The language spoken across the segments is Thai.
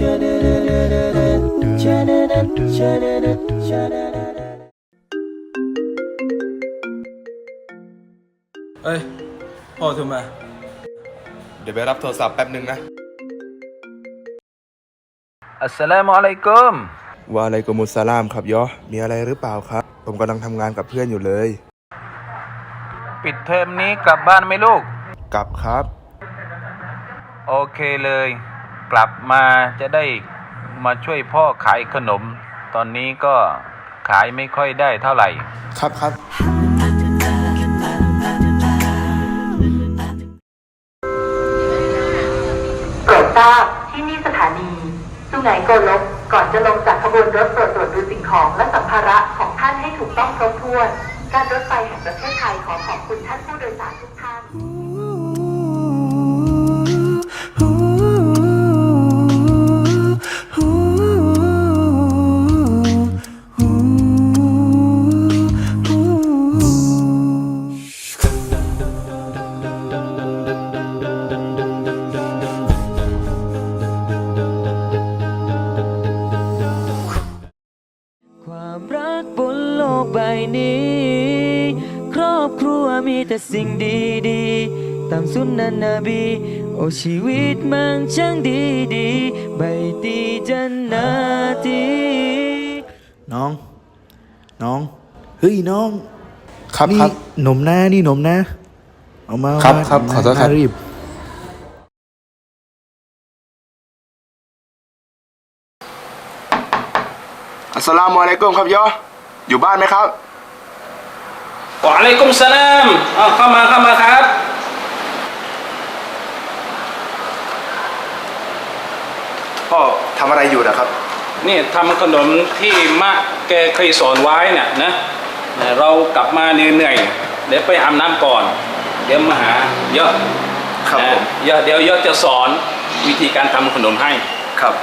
เอ้ยพ่อโทรมา เดี๋ยวไปรับโทรศัพท์แป๊บนึงนะ อัสสลามุอะลัยกุมวาอะลัยกุมุสสลามครับยอมีอะไรหรือเปล่าครับ ผมกำลังทำงานกับเพื่อนอยู่เลย ปิดเทอมนี้กลับบ้านไหมลูก กลับครับ โอเคเลย กลับมาจะได้มาช่วยพ่อขายขนม ตอนนี้ก็ขายไม่ค่อยได้เท่าไหร่ ครับครับ โปรดทราบที่นี่สถานีสุไหงโกลกก่อนจะลงจากขบวนรถโปรดตรวจดูสิ่งของและสัมภาระของท่านให้ถูกต้องครบถ้วน การรถไฟแห่งประเทศไทยขอขอบคุณท่านผู้โดยสารทุกท่าน แต่สิ่งดีๆตามสุนนะนบีโอชีวิตมันช่างดีดีๆใบตีจันนาทีน้อง น้อง เฮ้ยน้องครับนี่ครับหนมนะนี่หนมนะ เอามาครับเามาครับหนมนะขอโทษครับรีบอัสสลามุอะลัยกุมครับยออยู่บ้านไหมครับ วะอะลัยกุมสลามอ้าวเข้ามาเข้ามาครับ พ่อทำอะไรอยู่นะครับ นี่ทำขนมที่มะแกเคยสอนไว้เนี่ยนะเนี่ยเรากลับมาเหนื่อยๆเดี๋ยวไปอาบน้ำก่อน เดี๋ยวมาหาเยอะครับนะผมเยอะเดี๋ยวเยอะจะสอนวิธีการทำขนมให้ครับ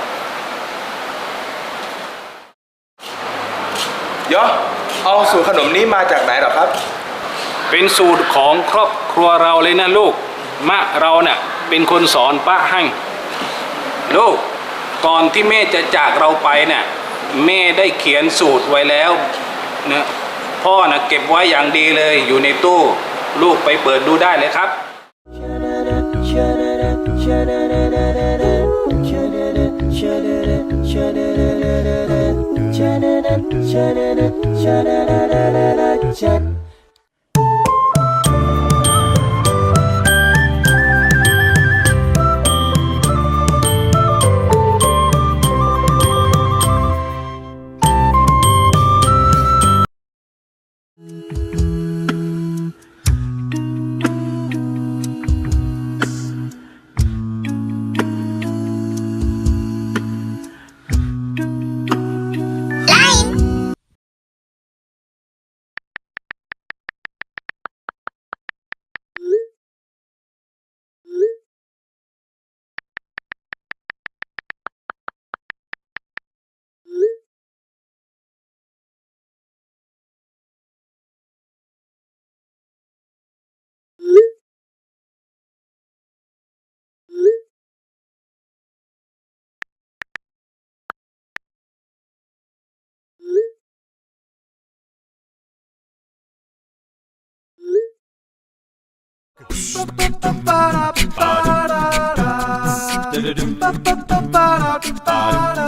ยอ เอาสูตรขนมนี้มาจากไหนเหรอครับ เป็นสูตรของครอบครัวเราเลยนะลูกมะเราเนี่ยเป็นคนสอนป้าให้ลูกก่อนที่แม่จะจากเราไปเนี่ยแม่ได้เขียนสูตรไว้แล้วนะพ่อนะเก็บไว้อย่างดีเลยอยู่ในตู้ ลูกไปเปิดดูได้เลยครับ cha da da da da da cha Bye.